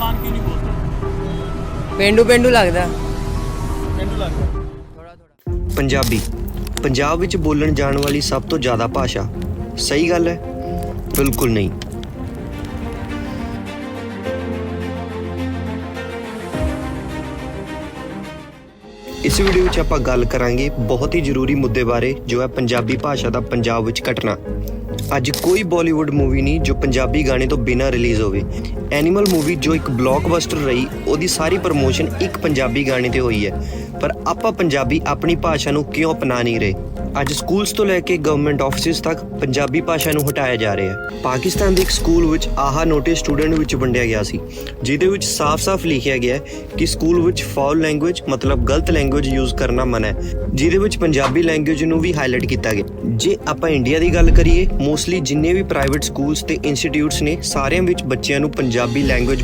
ਮਾਨ ਕਿਉਂ ਨਹੀਂ ਬੋਲਦਾ? ਪਿੰਡੂ ਪਿੰਡੂ ਲੱਗਦਾ। ਮੈਨੂੰ ਲੱਗਦਾ। ਥੋੜਾ ਥੋੜਾ ਪੰਜਾਬੀ। ਪੰਜਾਬ ਵਿੱਚ ਬੋਲਣ ਜਾਣ ਵਾਲੀ ਸਭ ਤੋਂ ਜ਼ਿਆਦਾ ਭਾਸ਼ਾ। ਸਹੀ ਗੱਲ ਹੈ? ਬਿਲਕੁਲ ਨਹੀਂ। ਇਸ ਵੀਡੀਓ ਵਿੱਚ ਆਪਾਂ ਗੱਲ ਕਰਾਂਗੇ ਬਹੁਤ ਹੀ ਜ਼ਰੂਰੀ ਮੁੱਦੇ ਬਾਰੇ ਜੋ ਹੈ ਪੰਜਾਬੀ ਭਾਸ਼ਾ ਦਾ ਪੰਜਾਬ ਵਿੱਚ ਘਟਣਾ ਅੱਜ ਕੋਈ ਬਾਲੀਵੁੱਡ ਮੂਵੀ ਨਹੀਂ ਜੋ ਪੰਜਾਬੀ ਗਾਣੇ ਤੋਂ ਬਿਨਾਂ ਰਿਲੀਜ਼ ਹੋਵੇ। ਐਨੀਮਲ ਮੂਵੀ ਜੋ ਇੱਕ ਬਲੌਕਬਸਟਰ ਰਹੀ, ਉਹਦੀ ਸਾਰੀ ਪ੍ਰਮੋਸ਼ਨ ਇੱਕ ਪੰਜਾਬੀ ਗਾਣੇ ਤੇ ਹੋਈ ਹੈ। ਪਰ ਆਪਾਂ ਪੰਜਾਬੀ ਆਪਣੀ ਭਾਸ਼ਾ ਨੂੰ ਕਿਉਂ ਅਪਣਾ ਨਹੀਂ ਰਹੇ? ਅੱਜ ਸਕੂਲਸ ਤੋਂ ਲੈ ਕੇ ਗਵਰਨਮੈਂਟ ਆਫਿਸਿਸ ਤੱਕ ਪੰਜਾਬੀ ਭਾਸ਼ਾ ਨੂੰ ਹਟਾਇਆ ਜਾ ਰਿਹਾ ਹੈ। ਪਾਕਿਸਤਾਨ ਦੇ ਇੱਕ ਸਕੂਲ ਵਿੱਚ ਆਹਾ ਨੋਟਿਸ ਸਟੂਡੈਂਟ ਵਿੱਚ ਵੰਡਿਆ ਗਿਆ ਸੀ, ਜਿਹਦੇ ਵਿੱਚ ਸਾਫ਼-ਸਾਫ਼ ਲਿਖਿਆ ਗਿਆ ਹੈ ਕਿ ਸਕੂਲ ਵਿੱਚ ਫਾਉਲ ਲੈਂਗੁਏਜ ਮਤਲਬ ਗਲਤ ਲੈਂਗੁਏਜ ਯੂਜ਼ ਕਰਨਾ ਮਨਾ ਹੈ, ਜਿਹਦੇ ਵਿੱਚ ਪੰਜਾਬੀ ਲੈਂਗੁਏਜ ਨੂੰ ਵੀ ਹਾਈਲਾਈਟ ਕੀਤਾ ਗਿਆ। ਜੇ ਆਪਾਂ ਇੰਡੀਆ ਦੀ ਗੱਲ ਕਰੀਏ ਮੋਸਟਲੀ ਜਿੰਨੇ ਵੀ ਪ੍ਰਾਈਵੇਟ ਸਕੂਲਸ ਤੇ ਇੰਸਟੀਟਿਊਟਸ ਨੇ, ਸਾਰਿਆਂ ਵਿੱਚ ਬੱਚਿਆਂ ਨੂੰ ਪੰਜਾਬੀ ਲੈਂਗੁਏਜ